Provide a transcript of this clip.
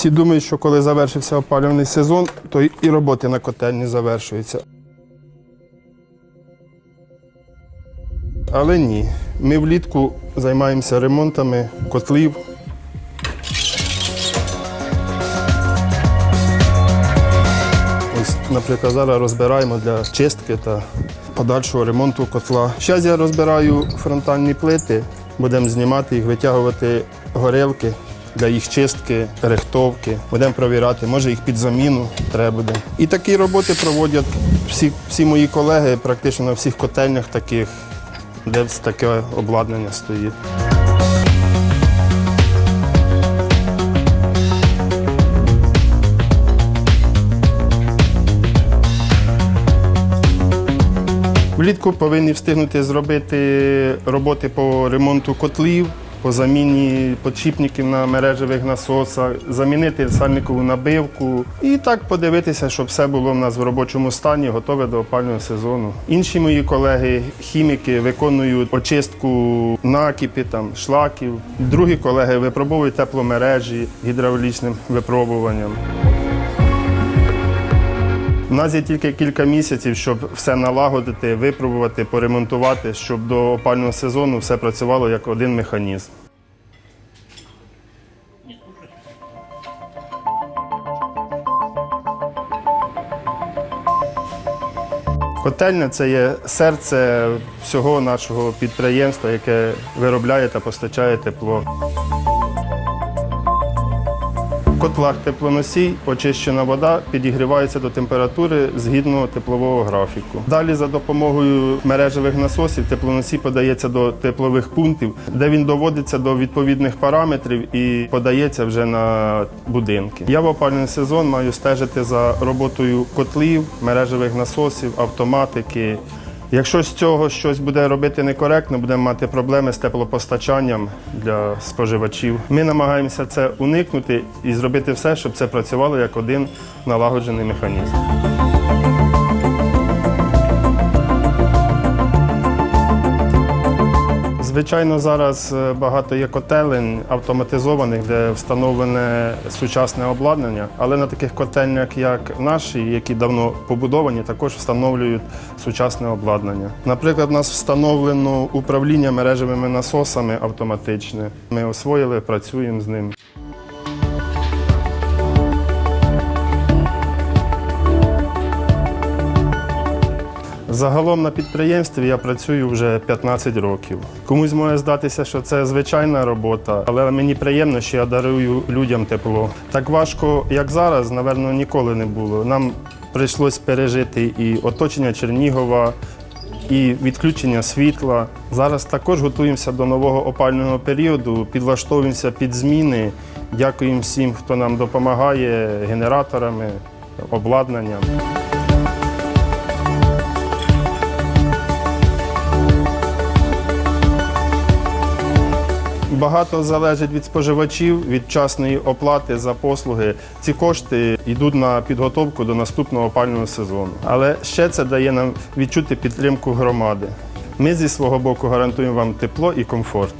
Всі думають, що коли завершився опалювальний сезон, то і роботи на котельні завершуються. Але ні. Ми влітку займаємося ремонтами котлів. Ось, наприклад, зараз розбираємо для чистки та подальшого ремонту котла. Зараз я розбираю фронтальні плити, будемо знімати їх, витягувати горілки для їх чистки, рихтовки. Будемо провіряти, може їх під заміну треба буде. І такі роботи проводять всі, всі мої колеги, практично на всіх котельнях таких, де таке обладнання стоїть. Влітку повинні встигнути зробити роботи по ремонту котлів, по заміні подшипників на мережевих насосах, замінити сальникову набивку і так подивитися, щоб все було в нас в робочому стані, готове до опального сезону. Інші мої колеги, хіміки, виконують очистку накипі, там, шлаків. Другі колеги випробовують тепломережі гідравлічним випробуванням. У нас є тільки кілька місяців, щоб все налагодити, випробувати, поремонтувати, щоб до опального сезону все працювало як один механізм. Котельня це є серце всього нашого підприємства, яке виробляє та постачає тепло. Котлах теплоносій очищена вода підігрівається до температури згідно теплового графіку. Далі за допомогою мережевих насосів теплоносій подається до теплових пунктів, де він доводиться до відповідних параметрів і подається вже на будинки. Я в опальний сезон маю стежити за роботою котлів, мережевих насосів, автоматики. Якщо з цього щось буде робити некоректно, будемо мати проблеми з теплопостачанням для споживачів. Ми намагаємося це уникнути і зробити все, щоб це працювало як один налагоджений механізм. Звичайно, зараз е, багато є котелень автоматизованих, де встановлене сучасне обладнання, але на таких котельнях, як наші, які давно побудовані, також встановлюють сучасне обладнання. Наприклад, у нас встановлено управління мережевими насосами автоматичне. Ми освоїли, працюємо з ним. Загалом на підприємстві я працюю вже 15 років. Комусь може здатися, що це звичайна робота, але мені приємно, що я дарую людям тепло. Так важко, як зараз, напевно, ніколи не було. Нам прийшлось пережити і оточення Чернігова, і відключення світла. Зараз також готуємося до нового опального періоду, підлаштовуємося під зміни. Дякуємо всім, хто нам допомагає генераторами, обладнанням. Багато залежить від споживачів, від часної оплати за послуги. Ці кошти йдуть на підготовку до наступного опального сезону. Але ще це дає нам відчути підтримку громади. Ми зі свого боку гарантуємо вам тепло і комфорт.